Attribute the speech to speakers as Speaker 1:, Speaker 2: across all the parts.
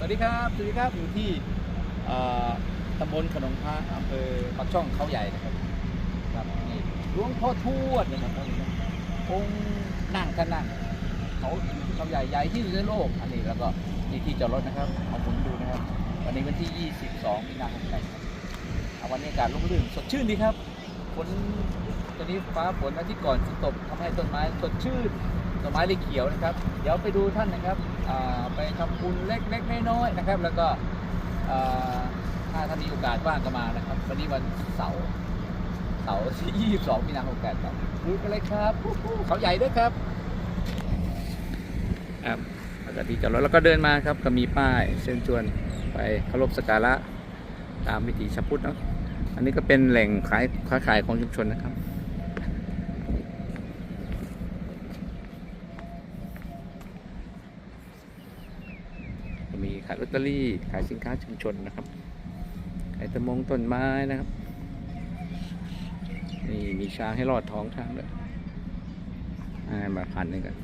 Speaker 1: สวัสดีครับ สวัสดีครับอยู่ที่ตำบลขนมพระอำเภอปากช่องเขาใหญ่นะครับครับนี่หลวงพ่อทวดนะครับองค์นั่งท่านนั่งเขาเขาใหญ่ใหญ่ที่สุดในโลกอันนี้แล้วก็นี่ที่จอดรถนะครับเอาผมดูนะครับ วันนี้วันที่ 22มีนาคมครับเอาวันนี้อากาศร่มรื่นสดชื่นดีครับฝนตอนนี้ฟ้าฝนอาทิตย์ก่อนฝนตกทำให้ต้นไม้สดชื่น ต้นไม้เลยเขียวนะครับ เดี๋ยวไปดูท่านนะครับไปทำบุญเล็กๆน้อยๆนะครับ แล้วก็ถ้าท่านมีโอกาสว่างก็มานะครับ วันนี้วันเสาร์เสาร์ที่22มีนาคมกันครับดูกันเลยครับเขาใหญ่ด้วยครับครับแล้วก็ที่จอดรถแล้วก็เดินมาครับก็มีป้ายเชิญชวนไปเคารพสักการะตามวิถีชาวพุทธเนาะอันนี้ก็เป็นแหล่งขายค้าขายของชุมชนนะครับ ก็ มีขายลอตเตอรี่ ขายสินค้าชุมชนนะครับ ขายตะมงต้นไม้นะครับ นี่มีช้างให้รอดท้องช้างด้วยมาพันหนึงกัน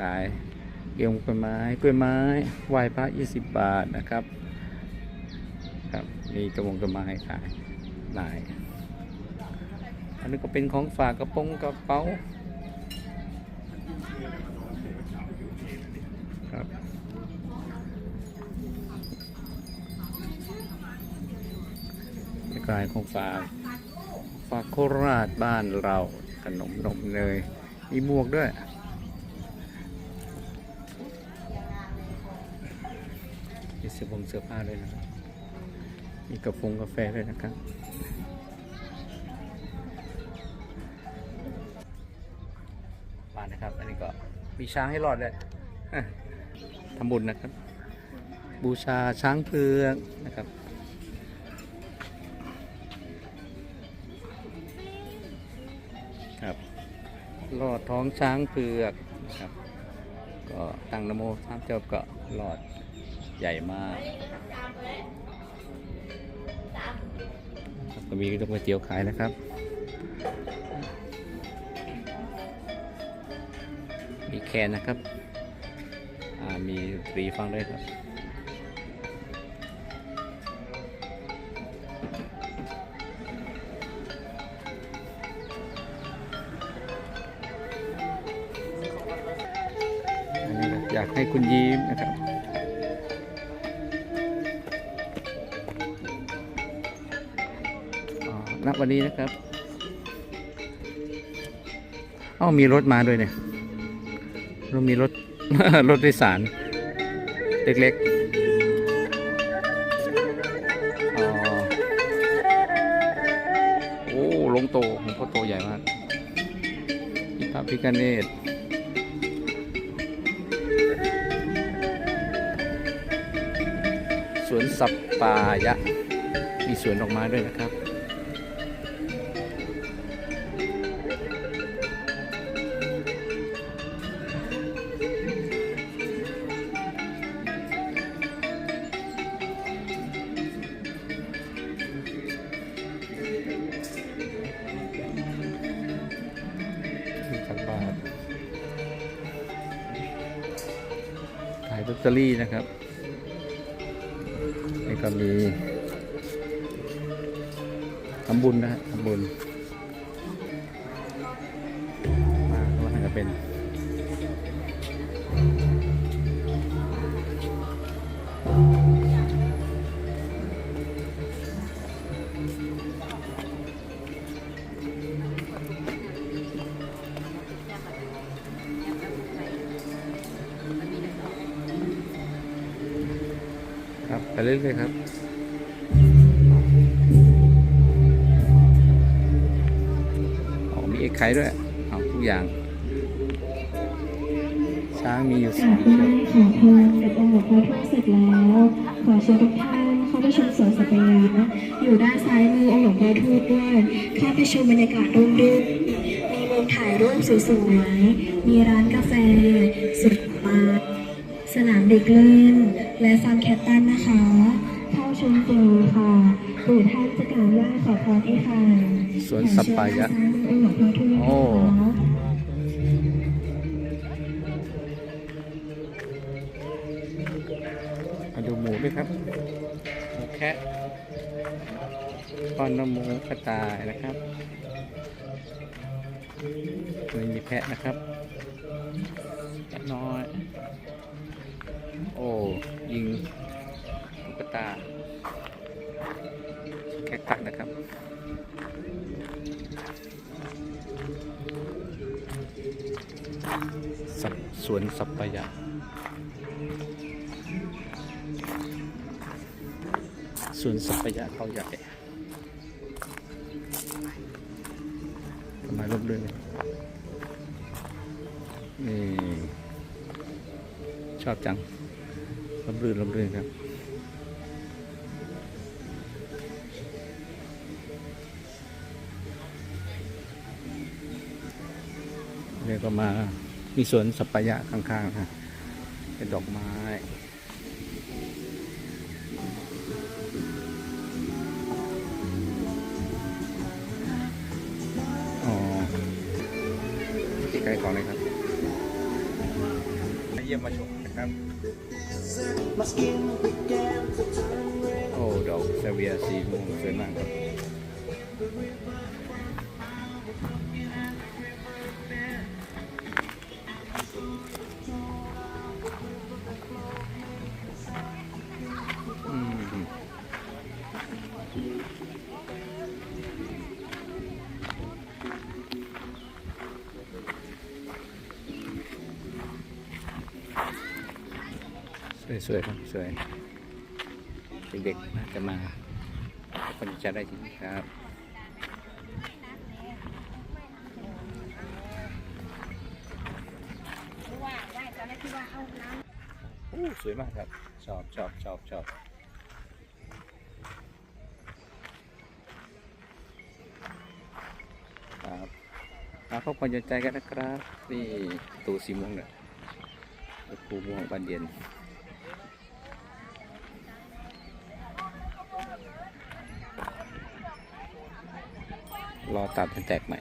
Speaker 1: ขายเกี่ยวกับกล้วยไม้กล้วยไม้ไหว้พระ20บาทนะครับ ครับ มีตะมงต้นไม้ขายหลายอันนี้ก็เป็นของฝากกระโปรงกระเป๋า ครับ กลายของฝากฝากโคราชบ้านเรา ขนมนมเนยมีหมวกด้วย มีเสื้อผงเสื้อผ้าด้วยนะครับ มีกระฟงกาแฟด้วยนะครับบ้านนะครับ อันนี้ก็มีช้างให้รอดเลยทำบุญนะครับ บูชาช้างเผือกนะครับ รอดท้องช้างเผือกนะครับก็ตั้งนโมสามจบก็รอดใหญ่มากก็มีต้มก๋วยเตี๋ยวขายนะครับมีแคนนะครับมีดนตรีฟังด้วยครับ อยากให้คุณยิ้มนะครับอ๋อณวันนี้นะครับ เอ้ามีรถมาด้วยเนี่ยเรามีรถ รถโดยสาร เล็กๆอ๋อโอ้ลงโตหลวงพ่อโตใหญ่มากพิพระพิกเนต สวนสัปปายะ มีสวนดอกไม้ด้วยนะครับสักบาทขายลอตเตอรี่นะครับ ก็มีทำบุญนะฮะทำบุญมาข้างล่างก็เป็น ไปเรื่อยๆครับอ๋อมีเอกไข่ด้วยเอาทุกอย่าง ช้างมีอยู่สองเชือก
Speaker 2: ขอพรกับองค์หลวงพ่อทวดเสร็จแล้วขอเชิญทุกท่านเข้าไปชมสวนสัตยาอยู่ด้านซ้ายมือองค์หลวงพ่อทวดด้วยเข้าไปชมบรรยากาศร่มรื่นมีมุมถ่ายรูปสวยๆมีร้านกาแฟสุดมา สนามเด็กเล่น และฟาร์มแคทตันนะคะเข้าชมฟรีค่ะหรือท่านจะกราบไหว้ขอพรให้ค่ะ
Speaker 1: สวนสัปปายะ
Speaker 2: เชิญด้านซ้ายมือองค์หลวงพ่อทวด
Speaker 1: โอ้
Speaker 2: นะคะ
Speaker 1: มูด้วยครับหมูแคะป้อนนมหมูกระต่ายนะครับตัวนี้มีแพะนะครับแพะน้อย โอ้ ยิงตุ๊กตาแกะกัดนะครับ สับสวนสัปะยะสวนสัปยะเขาใหญ่ทำไมร่มรื่นเลยนี่ ชอบจัง ร่มรื่นร่มรื่นครับเรียกก็มามีสวนสัปยะข้างๆนะเป็นดอกไม้อ๋อใกล้ของเลยครับมาเยี่ยมมาชมนะครับ โอ้ดอกเซเวียสีม่วงสวยมากครับ สวยๆครับสวยเด็กๆน่าจะมาคนจะได้จริงครับอู้สวยมากครับ ชอบชอบชอบชอบครับมาพบความสนใจกันนะครับ นี่ตูสีม่วงเนี่ยปูม่วงบานเย็น รอตัดให้แตกใหม่